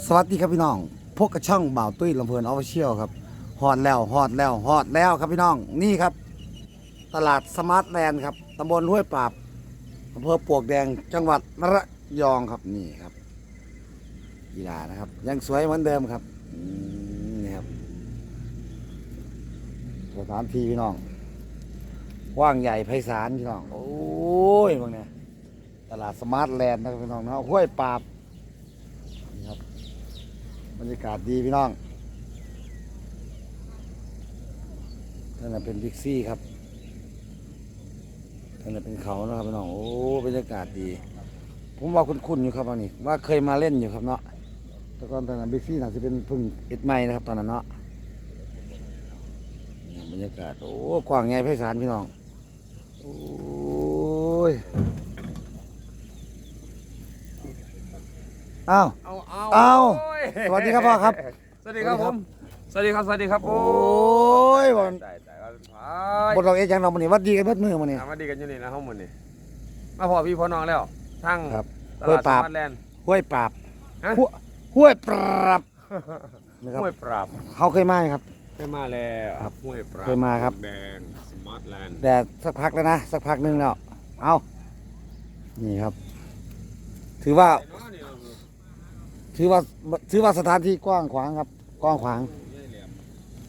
สวัสดีครับพี่น้อง พวกกระช่องบ่าวตุ้ยลำเพลินออฟฟิเชียลครับฮอดแล้วฮอดแล้วฮอดแล้วครับพี่น้องนี่ครับ ตลาดสมาร์ทแลนด์ครับตำบลห้วยปราบอำเภอปวกแดงจังหวัดระยองครับนี่ครับกีฬานะครับ ยังสวยเหมือนเดิมครับนี่ครับสถานที่พี่น้องกว้างใหญ่ไพศาลพี่น้อง โอ้ยบางเนี่ยตลาดสมาร์ทแลนด์นะครับพี่น้องเนาะห้วยปราบ รรยากาศดีพี่น้องนั่นนะเป็นบิ๊กซี่ครับนั่นนะเป็นเขานะครับพี่น้อง โอ้ บรรยากาศดี ผมว่าคุ้นๆอยู่ครับอันนี้ ว่าเคยมาเล่นอยู่ครับเนาะ แต่ก่อนตอนนั้นบิ๊กซี่น่าจะเป็นพึ่งเอ็ดใหม่นะครับ ตอนนั้นเนาะ บรรยากาศ โอ้ กว้างไงไพศาลพี่น้อง โอ้ย อ้าว เอาเอาเอาโอ้ยสวัสดีครับพ่อครับ สวัสดีครับผม สวัสดีครับสวัสดีครับโอ้ยบอลตายตายบทเราเองจังเรามันนี่วัดดีกันเบิดมือมันนี่มาดีกันอยู่นี่นะห้องมันนี่มาพอพี่พ่อน้องแล้วทั้งครับตห้วยลาดปราบ สมาร์ทแลนด์ ห้วยปราบฮะ ห้วยห้วยปราบนะครับห้วยปราบเขาเคยมาไหมครับ เคยมาแล้วครับห้วยปราบเคยมาครับ แดงสมาร์ทแลนด์แต่สักพักแล้วนะสักพักหนึงแล้วเอานี่ครับ ถือว่า ถือว่าถือว่าสถานที่กว้างขวางครับ กว้างขวาง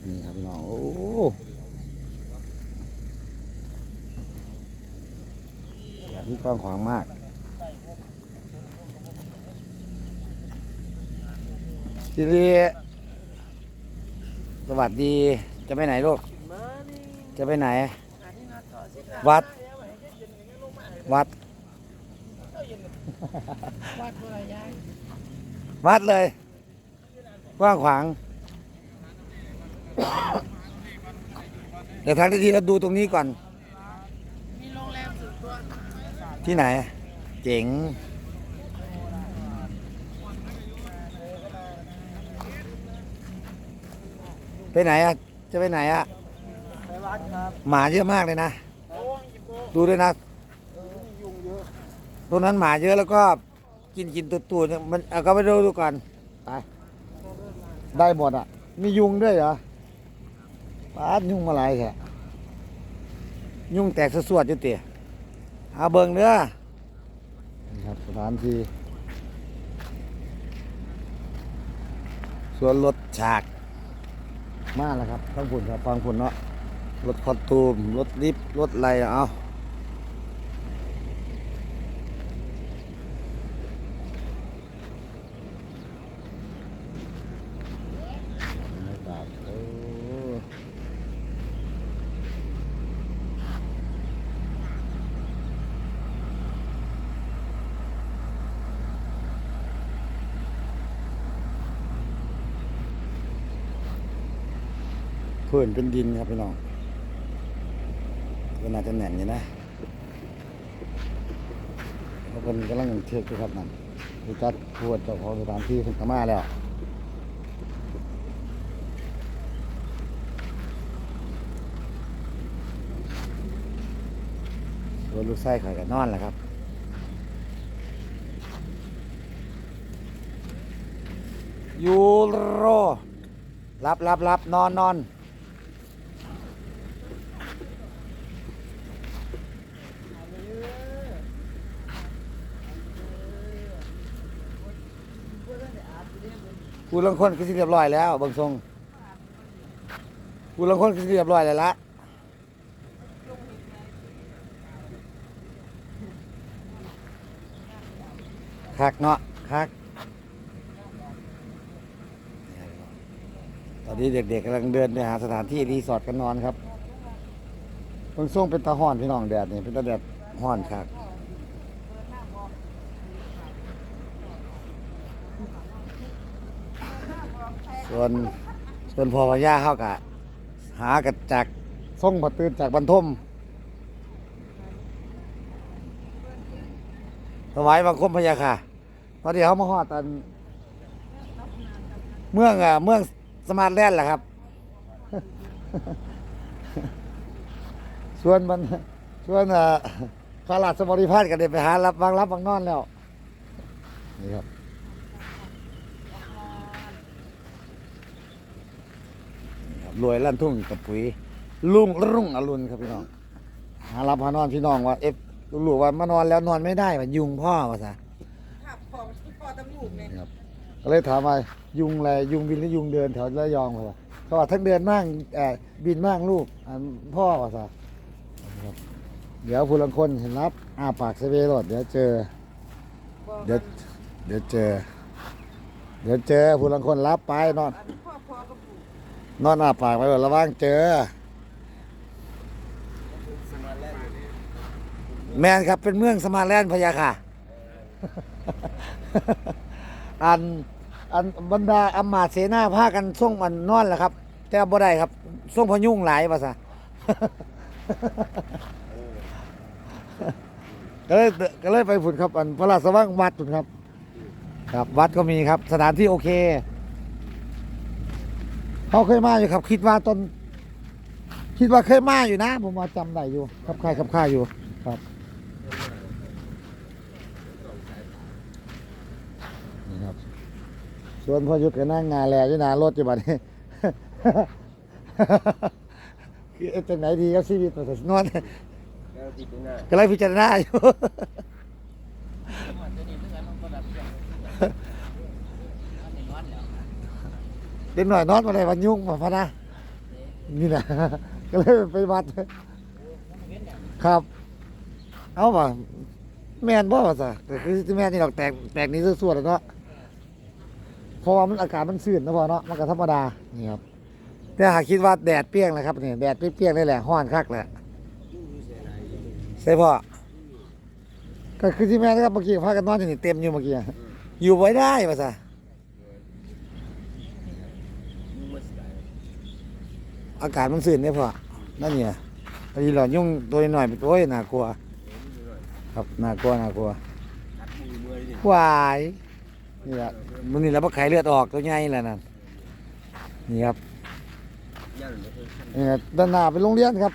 นี่ครับพี่น้องโอ้แบบที่กว้างขวางมากทีนี้สวัสดีจะไปไหนลูกจะไปไหน วัด วัด วัด มัดเลยกว้างขวาง เดี๋ยวทางที่ดีเราดูตรงนี้ก่อน มีโรงแรมส่วนตัวที่ไหน เจ๋ง ไปไหนอะ จะไปไหนอะ ไปวัดครับหมาเยอะมากเลยนะ โอ้ยโก้ดูด้วยนะ ยุงเยอะ ตรงนั้นหมาเยอะแล้วก็ กินกินตุดๆเนี่ยมันเอาก็ไปดูดูก่อนไปได้หมดอะ มียุงด้วยเหรอปาดยุงมาหลายแค่ยุงแตกสวดๆอยู่เตี๋ยเอาเบิ่งเนื้อนี่ครับสถานที่สวนรถฉาก มาแล้วครับฟังฝุ่นครับฟังฝุ่นเนาะรถคอสตูมรถลิฟต์รถอะไรอะเอา บรรยากาศโอ้ พื้นเป็นดินครับพี่น้องก็น่าจะแน่นอยู่นะแล้วคนกำลังเช็คอยู่ครับนั่นดูจัดพวดเจ้าของสถานที่เพิ่นเข้ามาแล้วตัวลูกไส้ข่อยกับนอนแหละครับยูโรรับรับรับนอนนอน ผู้ลังคนก็สิเรียบร้อยแล้วเบางทรงผู้ลังคนก็สิเรียบร้อยแล้วละคักเนาะคักตอนนี้เด็กๆกำลังเดินไปหาสถานที่รีสอร์ทกันนอนครับเพิ่งส่งเป็นตาห้อนพี่น้องแดดนี่เป็นตาแดดห้อนคัก ส่วนส่วนพอพญาเข้ากะ หากัจากส่งผัดตื่นจากบรรทมถวายบังคมพญาค่ะพอดีเขามาหอดตอนเมืองอะเมืองสมาร์ทแลนด์แหละครับ ส่วนมันส่วนอ่าข้าราชบริพารก็ได้ไปหารับบางรับบางนอนแล้วนี่ครับ รวยลั่นทุ่งกับปุ๋ยลุงรุ่งอรุณครับพี่น้องหารับหานอนพี่น้องว่าเอฟลูกๆว่ามานอนแล้วนอนไม่ได้ว่ายุงพ่อว่าซะขับของที่พอตำลูกเนี่ยครับก็เลยถามว่ายุงอะไรยุงบินหรือยุงเดินแถวระยองเขาว่าเขาว่าทั้งเดินมั่งเอ่อบินมั่งลูกอันพ่อว่าซะครับเดี๋ยวผู้ลังคนเห็นรับอ้าปากเซเวโรดเดี๋ยวเจอเดี๋ยวเดี๋ยวเจอ เดี๋ยวเจอผู้ลังคนรับไปนอน อันพ่อพอกับลูก นอนอาปากไปก่อนระวังเจอ แมนครับเป็นเมืองสมาแลนด์พะยาค่ะ อันอันบรรดาอำมาตย์เสนาพากันส่งมันนอนแหละครับ แต่บ่ได้ครับส่งพยุ่งหลายภาษาก็เลยก็เลยไปฝุ่นครับ อันพระราชวังวัดฝุ่นครับ ครับ วัดก็มีครับ สถานที่โอเค เขาเคยมาอยู่ครับ คิดว่าตอน คิดว่าเคยมาอยู่นะ ผมว่าจำได้อยู่ครับค่ายครับค่ายอยู่ครับนี่ครับ ส่วนพ่อยุทธก็นั่งงานแลอยู่หนารถอยู่บัดนี้คือเอ๊ะจังไหนดีครับชีวิตประสนวนก็เลยพิจารณาอยู่ เด็กหน่อยนอนมาเลยวันยุ่งมาพะนะนี่นะ ก็เลยไปวัด ครับ เอาป่ะแมนบ่ป่ะซะก็คือที่แมนนี่ดอกแตกแตกนี้ส่วนๆแล้วเนาะเพราะว่ามันอากาศมันชื้นนะพ่อเนาะมันก็ธรรมดานี่ครับแต่หากคิดว่าแดดเปรี้ยงนะครับนี่แดดเปรี้ยงๆนี่แหละห้อนคักแหละใช่พ่อก็คือที่แม่นะครับเมื่อกี้พากันนอนอยู่นี่เต็มอยู่เมื่อกี้อยู่ไว้ได้ป่ะซะ อากาศมันสื่นเนี่ยพ่อนั่นเนี่ยพอดีหลอดยุ่งตัวหน่อยโอ้ยน่ากลัว ครับน่ากลัวน่ากลัววายนี่แหละมันนี่แล้วพวกไข่เลือดออกตัวใหญ่แหละนั่นนี่ครับนี่ครับด้านหน้าเป็นโรงเรียนครับ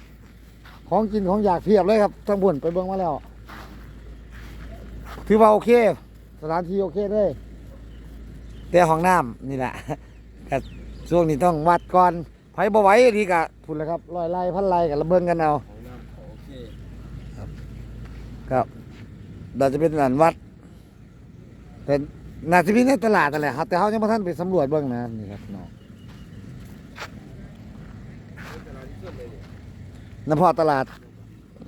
ของกินของอยากเพียบเลยครับทั้งบุญไปเบิ่งมาแล้วถือว่าโอเค สถานที่โอเคเลยแต่ห้องน้ำนี่แหละช่วงนี้ต้องวัดก่อน ไผบ่ไหวดีกะพุ่นแล้วครับร้อยไร่พันไร่กับระเบิงกันเอาครับเราจะเป็นหลานวัด แต่นาจะมีในตลาดนั่นแหละครับแต่เขายังไม่ท่านไปสำรวจเบื้องนะนี่ครับน้องน้ำพอตลาด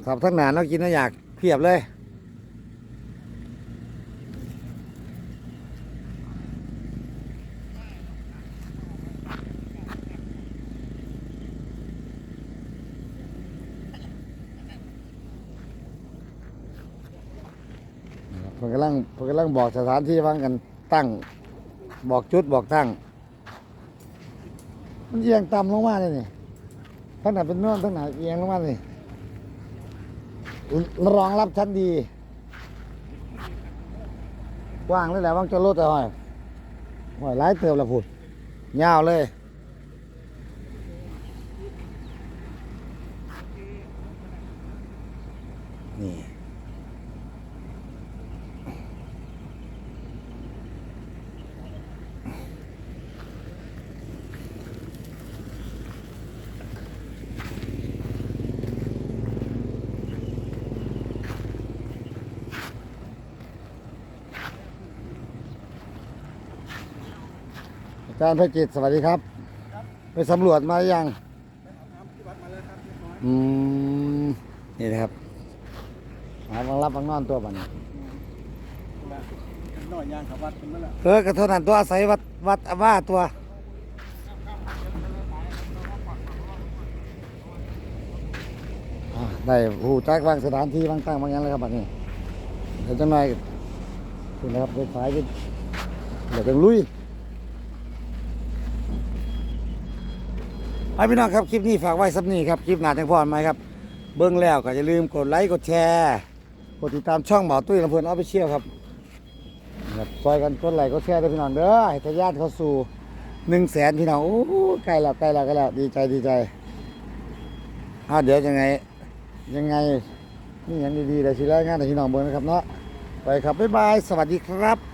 ครับทั้งนานเรากินน้ำอยากเพียบเลย เพิ่นกำลั งเพิ่นกำลังบอกสถานที่วางกันตั้ง บอกจุดบอกตั้ง มันเอียงต่ำลงมาเลยนี่ทั้งไหนเป็นโน่นทั้งไหนเอียงลงมาเลยรองรับชั้นดีกว้างเลยแหละว่างจะรถแต่หอยหอยหลายเติบละพูดยาวเลย จารย์พระจิตสวัสดีครับ ไปสำรวจมาหรือยังอืมนี่นะครับหาบังรับบังนอนตัวบัดนหน่อยยางขับวัดเป็นเมื่อไหร่เออกระทนันตัวอาศัยวัดวัดอาว่าตัวอ่าได้หูจักวางสถานที่วางตั้งบางอย่างเลยครับบัดนี้เดี๋ยวจังหน่อยคุณนะครับไปสายไปเดี๋ยวจังลุย ไปพี่น้องครับคลิปนี้ฝากไว้สักนี้ครับคลิปหนาจังพรไหมครับ เบิ้งแล้วก็อย่าลืมกดไลค์กดแชร์กดติดตามช่องหมอตุ้ยลำเพลินออฟฟิเชียลครับครับซอยกันกดไลค์กดแชร์ด้วยพี่น้องเด้อให้ทะยานเข้าสู่หนึ่งแสนพี่น้องโอ้โหใกล้แล้วใกล้แล้วใกล้แล้วดีใจดีใจอ่าเดี๋ยวยังไงยังไงนี่ยังดีๆเดี๋ยวสิรายงานให้พี่น้องเบิ้งนะครับเนาะไปครับบ๊ายบายสวัสดีครับ